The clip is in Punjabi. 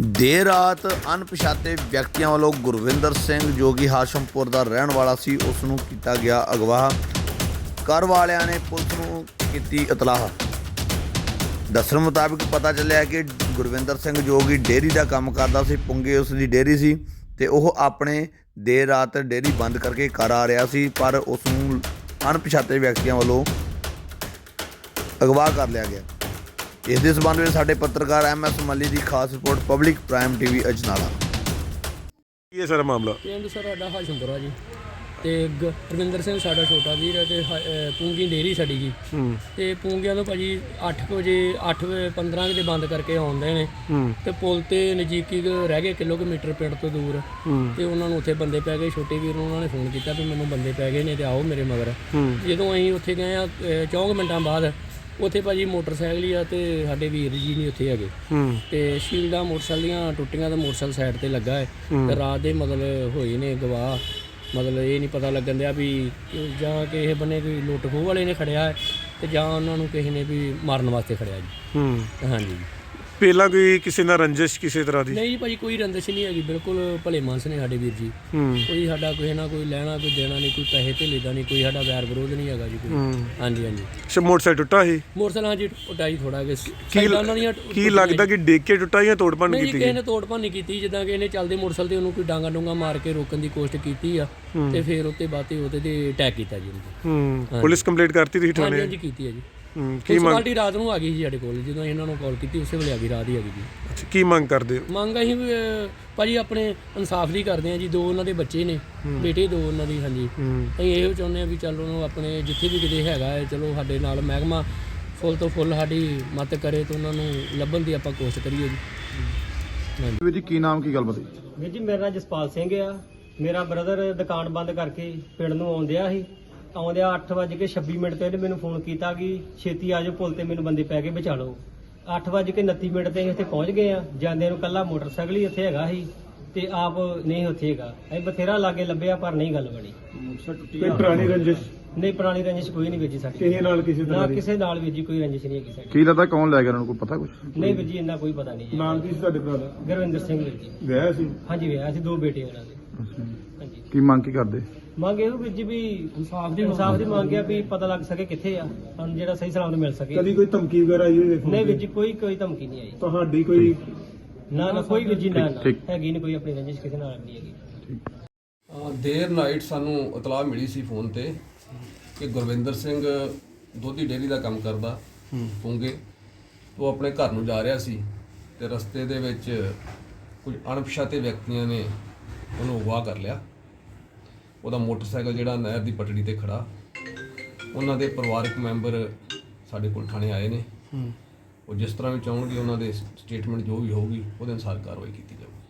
ਦੇਰ ਰਾਤ ਅਣਪਛਾਤੇ ਵਿਅਕਤੀਆਂ ਵੱਲੋਂ ਗੁਰਵਿੰਦਰ ਸਿੰਘ, ਜੋ ਕਿ ਹਾਸ਼ਮਪੁਰ ਦਾ ਰਹਿਣ ਵਾਲਾ ਸੀ, ਉਸ ਨੂੰ ਕੀਤਾ ਗਿਆ ਅਗਵਾ ਘਰ ਵਾਲਿਆਂ ਨੇ ਪੁਲਿਸ ਨੂੰ ਕੀਤੀ ਇਤਲਾਹ। ਦੱਸਣ ਮੁਤਾਬਕ ਪਤਾ ਚੱਲਿਆ ਕਿ ਗੁਰਵਿੰਦਰ ਸਿੰਘ, ਜੋ ਕਿ ਡੇਅਰੀ ਦਾ ਕੰਮ ਕਰਦਾ ਸੀ, ਪੁੰਗੇ ਉਸ ਦੀ ਡੇਅਰੀ ਸੀ ਤੇ ਉਹ ਆਪਣੇ ਦੇਰ ਰਾਤ ਡੇਅਰੀ ਬੰਦ ਕਰਕੇ ਘਰ ਆ ਰਿਹਾ ਸੀ, ਪਰ ਉਸ ਨੂੰ ਅਣਪਛਾਤੇ ਵਿਅਕਤੀਆਂ ਵੱਲੋਂ ਅਗਵਾ ਕਰ ਲਿਆ ਗਿਆ। ਇਸ ਦੇ ਸਬੰਧ ਵਿੱਚ ਸਾਡੇ ਪੱਤਰਕਾਰ ਐਮ ਐਸ ਮੱਲੀ ਦੀ ਖਾਸ report public prime TV Ajnala. ਕੀ ਹੈ ਸਾਰਾ ਮਾਮਲਾ? ਪਿੰਡ ਸਰ ਸਾਡਾ ਹਾਸ਼ਮਪੁਰਾ ਜੀ ਤੇ ਗ- ਰਵਿੰਦਰ ਸਿੰਘ ਸਾਡਾ ਛੋਟਾ ਵੀਰ ਹੈ ਤੇ ਹ- ਅਹ ਪੂੰਗੀ ਡੇਰੀ ਸਾਡੀ ਜੀ ਹੂੰ। ਤੇ ਪੂੰਗੀਆਂ ਤੋਂ ਭਾਜੀ 8 ਵਜੇ 8 ਵਜੇ 15 ਵਜੇ ਬੰਦ ਕਰਕੇ ਆਉਂਦੇ ਨੇ। ਹੂੰ। ਤੇ ਪੁਲ ਤੇ ਨਜ਼ਦੀਕੀ ਕੁ ਰਹਿ ਗਏ ਕਿਲੋਮੀਟਰ ਪਿੰਡ ਤੋਂ ਦੂਰ। ਹੂੰ। ਤੇ ਉਹਨਾਂ ਨੂੰ ਉੱਥੇ ਬੰਦੇ ਪੈ ਗਏ ਛੋਟੇ ਵੀਰ ਨੂੰ ਉਹਨਾਂ ਨੇ ਫੋਨ ਕੀਤਾ ਵੀ ਮੈਨੂੰ ਬੰਦੇ ਪੈ ਗਏ ਨੇ ਤੇ ਆਓ ਮੇਰੇ ਮਗਰ। ਹੂੰ। ਜਦੋਂ ਅਸੀਂ ਉੱਥੇ ਗਏ ਆ 4 ਮਿੰਟਾਂ ਬਾਅਦ ਉੱਥੇ ਭਾਜੀ ਮੋਟਰਸਾਈਕਲ ਹੀ ਆ ਤੇ ਸਾਡੇ ਵੀਰ ਜੀ ਨਹੀਂ ਉੱਥੇ ਹੈਗੇ। ਹੂੰ। ਤੇ ਸ਼ੀਲਡਾਂ ਮੋਟਰਸਾਈਕਲ ਦੀਆਂ ਟੁੱਟੀਆਂ ਤੇ ਮੋਟਰਸਾਈਕਲ ਸਾਈਡ ਤੇ ਲੱਗਾ ਹੈ ਤੇ ਰਾਤ ਦੇ ਮਤਲਬ ਹੋਏ ਨੇ ਗਵਾਹ। ਮਤਲਬ ਇਹ ਨਹੀਂ ਪਤਾ ਲੱਗਣ ਦਿਆ ਵੀ ਕਿ ਜਾਂ ਕਿਸੇ ਬੰਨੇ ਕੋਈ ਲੁੱਟ ਖੋਹ ਵਾਲੇ ਨੇ ਖੜਿਆ ਹੈ ਤੇ ਜਾਂ ਉਹਨਾਂ ਨੂੰ ਕਿਸੇ ਨੇ ਵੀ ਮਾਰਨ ਵਾਸਤੇ ਖੜਿਆ ਜੀ। ਹੂੰ। ਹਾਂਜੀ। ਪਹਿਲਾਂ ਕੋਈ ਕਿਸੇ ਨਾਲ ਰੰਜਿਸ਼ ਕਿਸੇ ਤਰ੍ਹਾਂ ਦੀ? ਨਹੀਂ ਭਾਜੀ ਕੋਈ ਰੰਦਸ਼ ਨਹੀਂ ਹੈਗੀ ਬਿਲਕੁਲ ਭਲੇ ਮਾਨਸ ਨੇ ਸਾਡੇ ਵੀਰ ਜੀ। ਹੂੰ। ਕੋਈ ਸਾਡਾ ਕੋਈ ਨਾ ਕੋਈ ਲੈਣਾ ਕੋਈ ਦੇਣਾ ਨਹੀਂ ਕੋਈ ਪੈਸੇ ਧੇਲੇ ਦਾ ਨਹੀਂ ਕੋਈ ਸਾਡਾ ਵੈਰ ਵਿਰੋਧ ਨਹੀਂ ਹੈਗਾ ਜੀ ਕੋਈ। ਹੂੰ। ਹਾਂਜੀ ਹਾਂਜੀ। ਅੱਛਾ ਮੋਟਰਸਾਈਕਲ ਟੁੱਟਾ ਸੀ ਮੋਟਰਸਾਈਕਲ ਹਾਂਜੀ ਉਟਾਈ ਥੋੜਾ ਕਿ। ਕੀ ਲ- ਦੀਆਂ ਕੀ ਲੱਗਦਾ ਕਿ ਡੇਕ ਕੇ ਟੁੱਟਾ ਜਾਂ ਤੋੜ ਭੰਨ ਨਹੀਂ ਜੀ, ਕੀਤੀ ਕਿਸੇ ਨੇ ਤੋੜ ਭੰਨ ਨਹੀਂ ਕੀਤੀ ਜਿੱਦਾਂ ਕਿ ਇਹਨੇ ਚੱਲਦੇ ਮੋਟਰਸਾਈਕਲ ਤੇ ਉਹਨੂੰ ਕੋਈ ਡਾਂਗਾ ਡੂੰਗਾ ਮਾਰ ਕੇ ਰੋਕਣ ਦੀ ਕੋਸ਼ਿਸ਼ ਕੀਤੀ ਆ ਤੇ ਫਿਰ ਉੱਤੇ ਬਾਤੇ ਉਹਦੇ ਤੇ ਅਟੈਕ ਕੀਤਾ ਜੀ ਉਹਨੇ। ਹੂੰ। ਪੁਲਿਸ ਕੰਪਲੀਟ ਕਰਤੀ ਤੁਸੀਂ ਥਾਣੇ? ਹਾਂਜੀ ਕੀਤੀ ਹੈ ਜੀ। ਹੂੰ ਕੀ ਪੁਲਿਸ ਮੰਗ ਪਾਰਟੀ ਰਾਤ ਨੂੰ ਆ ਗਈ ਸੀ ਸਾਡੇ ਕੋਲ ਜਦੋਂ ਅਸੀਂ ਇਹਨਾਂ ਨੂੰ ਕਾਲ ਕੀਤੀ ਉਸੇ ਵੇਲੇ ਆ ਗਈ ਰਾਤ ਹੀ ਆ ਗਈ ਜੀ ਅੱਛਾ, ਕੀ ਮੰਗ ਕਰਦੇ ਹੋ? ਮੰਗ ਅਸੀਂ ਵੀ, ਅਹ, ਭਾਜੀ ਆਪਣੇ ਇਨਸਾਫ ਲਈ ਕਰਦੇ ਆ ਜੀ ਦੋ ਉਹਨਾਂ ਦੇ ਬੱਚੇ ਨੇ ਬੇਟੇ ਦੋ ਉਹਨਾਂ ਦੀ ਹਾਂਜੀ। ਹੂੰ। ਅਸੀਂ ਇਹੋ ਚਾਹੁੰਦੇ ਆ ਵੀ ਚੱਲ ਉਹਨੂੰ ਆਪਣੇ ਜਿੱਥੇ ਵੀ ਕਿਤੇ ਹੈਗਾ ਹੈ ਚਲੋ ਸਾਡੇ ਨਾਲ ਮਹਿਕਮਾ ਫੁੱਲ ਤੋਂ ਫੁੱਲ ਸਾਡੀ ਮਦਦ ਕਰੇ ਤੇ ਉਹਨਾਂ ਨੂੰ ਲੱਭਣ ਦੀ ਆਪਾਂ ਕੋਸ਼ਿਸ਼ ਕਰੀਏ ਜੀ। ਵੀਰ ਜੀ ਕੀ ਨਾਮ ਕੀ ਗੱਲ ਬਤੀ ਵੀਰ ਜੀ ਮੇਰਾ ਜਸਪਾਲ ਸਿੰਘ ਆ। ਮੇਰਾ ਬ੍ਰਦਰ ਦੁਕਾਨ ਬੰਦ ਕਰਕੇ ਪਿੰਡ ਨੂੰ ਆਉਂਦਿਆ ਸੀ ਆਉਂਦਿਆ 8:26 ਮਿੰਟ ਤੇ ਇਹਨੇ ਮੈਨੂੰ ਫੋਨ ਕੀਤਾ ਕਿ ਛੇਤੀ ਆ ਜਾਓ ਪੁਲ ਤੇ ਮੈਨੂੰ ਬੰਦੇ ਪੈ ਕੇ ਬਚਾ ਲਓ। 8:29 ਮਿੰਟ ਤੇ ਅਸੀਂ ਇੱਥੇ ਪਹੁੰਚ ਗਏ ਆ। ਜਾਂਦੇ ਨੂੰ ਕੱਲਾ ਮੋਟਰਸਾਈਕਲ ਹੀ ਇੱਥੇ ਹੈਗਾ ਸੀ ਤੇ ਆਪ ਨਹੀਂ ਉੱਥੇ ਹੈਗਾ। ਅਸੀਂ ਬਥੇਰਾ ਲਾਗੇ ਲੱਭਿਆ ਪਰ ਨਹੀਂ ਗੱਲ ਬਣੀ। ਕੋਈ ਪੁਰਾਣੀ ਰੰਜਿਸ਼? ਨਹੀਂ ਪੁਰਾਣੀ ਰੰਜਿਸ਼ ਕੋਈ ਨਹੀਂ ਵੇਜੀ ਸਾਡੀ। ਕਿਸੇ ਨਾਲ ਕਿਸੇ ਨਾ ਕਿਸੇ ਨਾਲ ਵੀ ਜੀ ਕੋਈ ਰੰਜਿਸ਼ ਨਹੀਂ ਹੈਗੀ ਸਾਡੀ। ਕੀ ਲੱਗਦਾ ਕੌਣ ਲੈ ਗਿਆ ਉਹਨਾਂ ਨੂੰ ਕੋਈ ਪਤਾ ਕੁਝ ਨਹੀਂ ਵੀਰ ਜੀ ਇੰਨਾ ਕੋਈ ਪਤਾ ਨਹੀਂ ਜੀ। ਨਾਮ ਕੀ ਸੀ ਤੁਹਾਡੇ ਭਰਾ ਦਾ? ਗੁਰਵਿੰਦਰ ਸਿੰਘ ਵੀਰ ਜੀ। ਵਿਆਹ ਸੀ? ਹਾਂਜੀ ਵਿਆਹ ਸੀ ਦੋ ਬੇਟੇ ਉਹਨਾਂ ਦੇ। ਹਾਂਜੀ। ਕੀ ਮੰਗ ਕੀ ਕਰਦੇ? ਮੰਗ ਇਹੋ ਵੀਰ ਜੀ ਵੀ ਇਨਸਾਫ ਦੀ ਇਨਸਾਫ ਦੀ ਮੰਗ ਹੈ ਵੀ ਪਤਾ ਲੱਗ ਸਕੇ ਕਿੱਥੇ ਆ ਸਾਨੂੰ ਜਿਹੜਾ ਸਹੀ ਸਲਾਮਤ ਮਿਲ ਸਕੇ। ਕਦੀ ਕੋਈ ਧਮਕੀ ਵਗੈਰਾ ਆਈ ਹੋਵੇ ਨਹੀਂ ਵੀਰ ਜੀ ਕੋਈ ਕੋਈ ਧਮਕੀ ਨਹੀਂ ਆਈ। ਤੁਹਾਡੀ ਕੋਈ ਨਾ ਨਾ ਕੋਈ ਵੀਰ ਜੀ ਨਾ ਨਾ। ਠੀਕ। ਹੈਗੀ ਨਹੀਂ ਕੋਈ ਆਪਣੀ ਰੰਜਿਸ਼ ਕਿਸੇ ਨਾਲ ਨਹੀਂ ਹੈਗੀ। ਅ, ਦੇਰ ਨਾਈਟ ਸਾਨੂੰ ਇਤਲਾਹ ਮਿਲੀ ਸੀ ਫੋਨ ਤੇ ਕਿ ਗੁਰਵਿੰਦਰ ਸਿੰਘ ਦੋਧੀ ਡੇਅਰੀ ਦਾ ਕੰਮ ਕਰਦਾ ਪੁੰਗੇ। ਉਹ ਆਪਣੇ ਘਰ ਨੂੰ ਜਾ ਰਿਹਾ ਸੀ ਤੇ ਰਸਤੇ ਦੇ ਵਿੱਚ ਕੁਝ ਅਣਪਛਾਤੇ ਵਿਅਕਤੀਆਂ ਨੇ ਉਹਨੂੰ ਅਗਵਾ ਕਰ ਲਿਆ। ਉਹਦਾ ਮੋਟਰਸਾਈਕਲ ਜਿਹੜਾ ਨਹਿਰ ਦੀ ਪਟੜੀ ਤੇ ਖੜਾ। ਉਹਨਾਂ ਦੇ ਪਰਿਵਾਰਕ ਮੈਂਬਰ ਸਾਡੇ ਕੋਲ ਥਾਣੇ ਆਏ ਨੇ। ਉਹ ਜਿਸ ਤਰ੍ਹਾਂ ਵੀ ਚਾਹਣਗੇ ਉਹਨਾਂ ਦੇ ਸਟੇਟਮੈਂਟ ਜੋ ਵੀ ਹੋਊਗੀ ਉਹਦੇ ਅਨੁਸਾਰ ਕਾਰਵਾਈ ਕੀਤੀ ਜਾਊਗੀ।